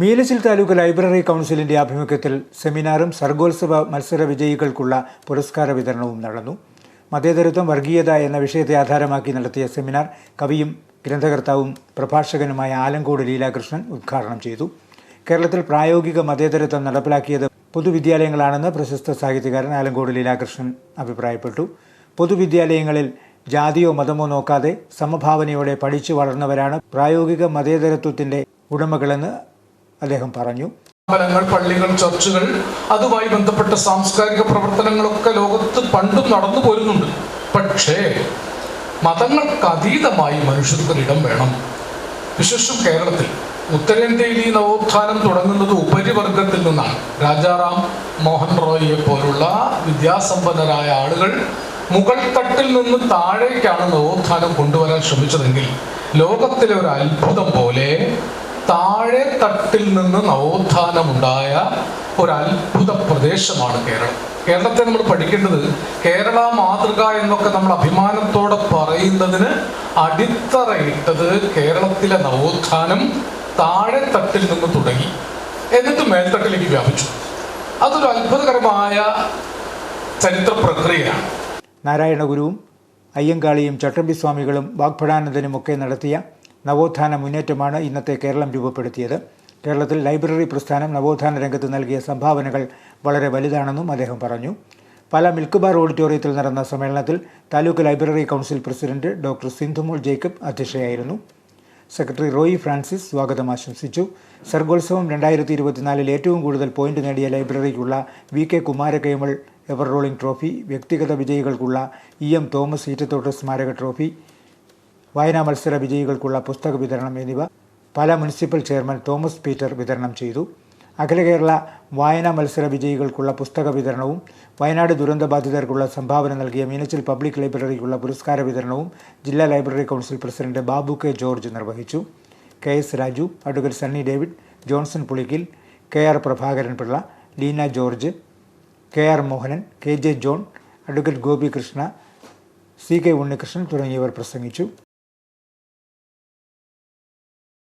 മീലച്ചിൽ taluk library കൗൺസിലിന്റെ ആഭിമുഖ്യത്തിൽ സെമിനാറും സർഗോത്സവ മത്സര വിജയികൾക്കുള്ള പുരസ്കാര വിതരണവും നടന്നു. മതേതരത്വം വർഗീയത എന്ന വിഷയത്തെ ആധാരമാക്കി നടത്തിയ സെമിനാർ കവിയും ഗ്രന്ഥകർത്താവും പ്രഭാഷകനുമായ ആലങ്കോട് ലീലാകൃഷ്ണൻ ഉദ്ഘാടനം ചെയ്തു. കേരളത്തിൽ പ്രായോഗിക മതേതരത്വം നടപ്പിലാക്കിയത് പൊതുവിദ്യാലയങ്ങളാണെന്ന് പ്രശസ്ത സാഹിത്യകാരൻ ആലങ്കോട് ലീലാകൃഷ്ണൻ അഭിപ്രായപ്പെട്ടു. പൊതുവിദ്യാലയങ്ങളിൽ ജാതിയോ മതമോ നോക്കാതെ സമഭാവനയോടെ പഠിച്ചു വളർന്നവരാണ് പ്രായോഗിക മതേതരത്വത്തിന്റെ ഉടമകളെന്ന് അദ്ദേഹം പറഞ്ഞു. അമ്പലങ്ങൾ പള്ളികൾ ചർച്ചുകൾ അതുമായി ബന്ധപ്പെട്ട സാംസ്കാരിക പ്രവർത്തനങ്ങളൊക്കെ ലോകത്ത് പണ്ടും നടന്നു പോരുന്നുണ്ട്. പക്ഷേ മതങ്ങൾക്ക് അതീതമായി മനുഷ്യർക്കൊരിടം വേണം. വിശേഷം കേരളത്തിൽ. ഉത്തരേന്ത്യയിൽ ഈ നവോത്ഥാനം തുടങ്ങുന്നത് ഉപരിവർഗത്തിൽ നിന്നാണ്. രാജാറാം മോഹൻ റോയിയെ പോലുള്ള വിദ്യാസമ്പന്നരായ ആളുകൾ മുഗൾ തട്ടിൽ നിന്ന് താഴേക്കാണ് നവോത്ഥാനം കൊണ്ടുവരാൻ ശ്രമിച്ചതെങ്കിൽ ലോകത്തിലെ ഒരു അത്ഭുതം പോലെ താഴെ തട്ടിൽ നിന്ന് നവോത്ഥാനമുണ്ടായ ഒരു അത്ഭുത പ്രദേശമാണ് കേരളം. കേരളത്തെ നമ്മൾ പഠിക്കേണ്ടത് കേരള മാതൃക എന്നൊക്കെ നമ്മൾ അഭിമാനത്തോടെ പറയുന്നതിന് അടിത്തറയിട്ടത് കേരളത്തിലെ നവോത്ഥാനം താഴെ തട്ടിൽ നിന്ന് തുടങ്ങി എന്നിട്ട് മേൽത്തട്ടിലേക്ക് വ്യാപിച്ചു. അതൊരു അത്ഭുതകരമായ ചരിത്ര പ്രക്രിയയാണ്. നാരായണഗുരുവും അയ്യങ്കാളിയും ചട്ടമ്പി സ്വാമികളും വാഗ്ഭടാനന്ദനുമൊക്കെ നടത്തിയ നവോത്ഥാന മുന്നേറ്റമാണ് ഇന്നത്തെ കേരളം രൂപപ്പെടുത്തിയത്. കേരളത്തിൽ ലൈബ്രറി പ്രസ്ഥാനം നവോത്ഥാന രംഗത്ത് നൽകിയ സംഭാവനകൾ വളരെ വലുതാണെന്നും അദ്ദേഹം പറഞ്ഞു. പല മിൽക്ക് ബാർ ഓഡിറ്റോറിയത്തിൽ നടന്ന സമ്മേളനത്തിൽ taluk library council president doctor Sindhumol Jacob അധ്യക്ഷയായിരുന്നു. Secretary Roy Francis സ്വാഗതം ആശംസിച്ചു. സർഗോത്സവം രണ്ടായിരത്തി ഇരുപത്തിനാലിൽ ഏറ്റവും കൂടുതൽ പോയിന്റ് നേടിയ ലൈബ്രറിക്കുള്ള V. K. Kumarakaimal ever rolling trophy വ്യക്തിഗത വിജയികൾക്കുള്ള ഇ. എം. തോമസ് ഈറ്റത്തോട്ട് സ്മാരക ട്രോഫി വായനാ മത്സര വിജയികൾക്കുള്ള പുസ്തക വിതരണം എന്നിവ പല മുനിസിപ്പൽ ചെയർമാൻ തോമസ് പീറ്റർ വിതരണം ചെയ്തു. അഖില കേരള വായനാ മത്സര വിജയികൾക്കുള്ള പുസ്തക വിതരണവും വയനാട് ദുരന്ത ബാധിതർക്കുള്ള സംഭാവന നൽകിയ മീനച്ചിൽ പബ്ലിക് ലൈബ്രറിക്കുള്ള പുരസ്കാര വിതരണവും ജില്ലാ library council president Babu K George നിർവഹിച്ചു. K S Raju advocate Sunny David Johnson Pulickal K R Prabhakaran Pillai Leena George K R Mohanan K J John advocate Gopikrishna C K Unnikrishnan തുടങ്ങിയവർ പ്രസംഗിച്ചു.